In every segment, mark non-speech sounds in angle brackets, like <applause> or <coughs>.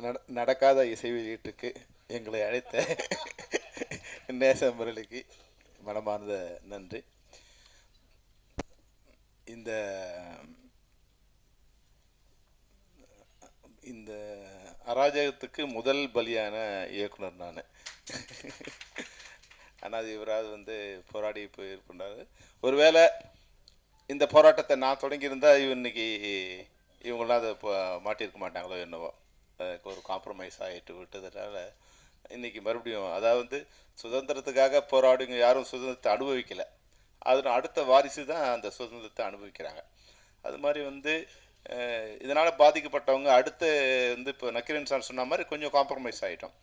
நட- நடக்காத இசை வெளியீட்டுக்கு எங்களை அழைத்த நேச முரளிக்கு மனமார்ந்த நன்றி. இந்த இந்த அராஜகத்துக்கு முதல் பலியான இயக்குனர் நான். ஆனால் அது இவராது வந்து போராடி போயிருப்பாரு ஒருவேளை இந்த போராட்டத்தை நான் தொடங்கியிருந்தால் இவ இன்னைக்கு இவங்களாம் அதை மாட்டியிருக்க மாட்டாங்களோ என்னவோ. ஒரு காம்ப்ரமைஸ் ஆகிட்டு விட்டதுனால இன்றைக்கி மறுபடியும் அதாவது வந்து சுதந்திரத்துக்காக போராடுங்க யாரும் சுதந்திரத்தை அனுபவிக்கலை. அதில் அடுத்த வாரிசு தான் அந்த சுதந்திரத்தை அனுபவிக்கிறாங்க. அது மாதிரி வந்து இதனால் பாதிக்கப்பட்டவங்க அடுத்து வந்து இப்போ நக்கீரன் சார் சொன்ன மாதிரி கொஞ்சம் காம்ப்ரமைஸ் ஆகிட்டோம்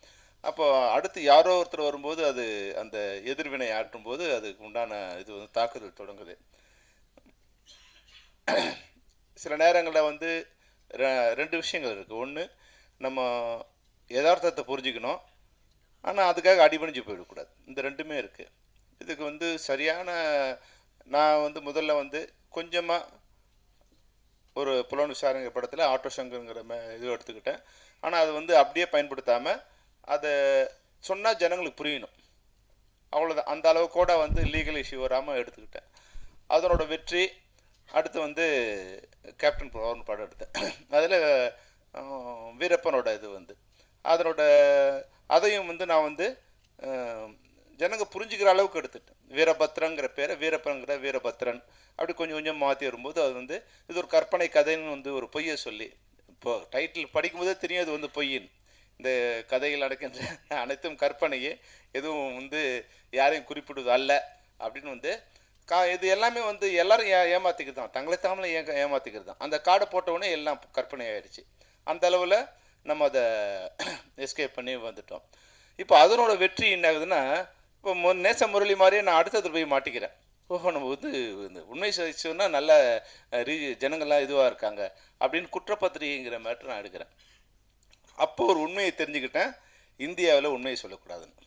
அப்போ அடுத்து யாரோ ஒருத்தர் வரும்போது அது அந்த எதிர்வினை ஆற்றும் போது அதுக்கு உண்டான இது வந்து தாக்குதல் தொடங்குது. சில நேரங்களில் வந்து ரெ- ரெண்டு விஷயங்கள் இருக்குது ஒன்று நம்ம யதார்த்தத்தை புரிஞ்சுக்கணும். ஆனால் அதுக்காக அடிபணிஞ்சு போயிடக்கூடாது. இந்த ரெண்டுமே இருக்குது இதுக்கு வந்து சரியான நான் வந்து முதல்ல வந்து கொஞ்சமாக ஒரு புலன் விசாரணை படத்தில் ஆட்டோ சங்கருங்கிற இது எடுத்துக்கிட்டேன். ஆனால் அது வந்து அப்படியே பயன்படுத்தாமல் அதை சொன்னால் ஜனங்களுக்கு புரியணும். அவ்வளோதான் அந்த அளவு கூட வந்து லீகல் இஷ்யூ வராமல் எடுத்துக்கிட்டேன். அதனோட வெற்றி அடுத்து வந்து கேப்டன் பவர்னு படம் எடுத்தேன். அதில் வீரப்பனோட இது வந்து. அதனோட அதையும் வந்து நான் வந்து ஜனங்க புரிஞ்சுக்கிற அளவுக்கு எடுத்துட்டேன். வீரபத்ரங்கிற பேரை வீரப்பன்கிற வீரபத்ரன். அப்படி கொஞ்சம் கொஞ்சம் மாற்றி வரும்போது அது வந்து இது ஒரு கற்பனை கதைன்னு வந்து ஒரு பொய்யை சொல்லி இப்போ டைட்டில் படிக்கும்போதே தெரியும் அது வந்து பொய்யின். இந்த கதையில் நடக்கின்ற அனைத்தும் கற்பனையே எதுவும் வந்து யாரையும் குறிப்பிடுவது அல்ல அப்படின்னு வந்து கா இது எல்லாமே வந்து எல்லாரும் ஏ ஏமாற்றிக்கிறது தான். தங்களை தாமலை ஏ ஏமாற்றிக்கிறது தான். அந்த காடை போட்டவுடனே எல்லாம் கற்பனை ஆயிடுச்சு. அந்த அளவில் நம்ம அதை எஸ்கேப் <coughs> பண்ணி வந்துட்டோம். இப்போ அதனோட வெற்றி என்ன ஆகுதுன்னா இப்போ மு நேச முரளி மாதிரியே நான் அடுத்தது போய் மாட்டிக்கிறேன். ஓஹோ நம்ம வந்து இந்த உண்மை சதிச்சோன்னா நல்ல ரீ ஜனங்கள்லாம் இதுவாக இருக்காங்க அப்படின்னு குற்றப்பத்திரிகைங்கிற மாதிரி நான் எடுக்கிறேன். அப்போ ஒரு உண்மையை தெரிஞ்சுக்கிட்டேன். இந்தியாவில் உண்மையை சொல்லக்கூடாதுன்னு.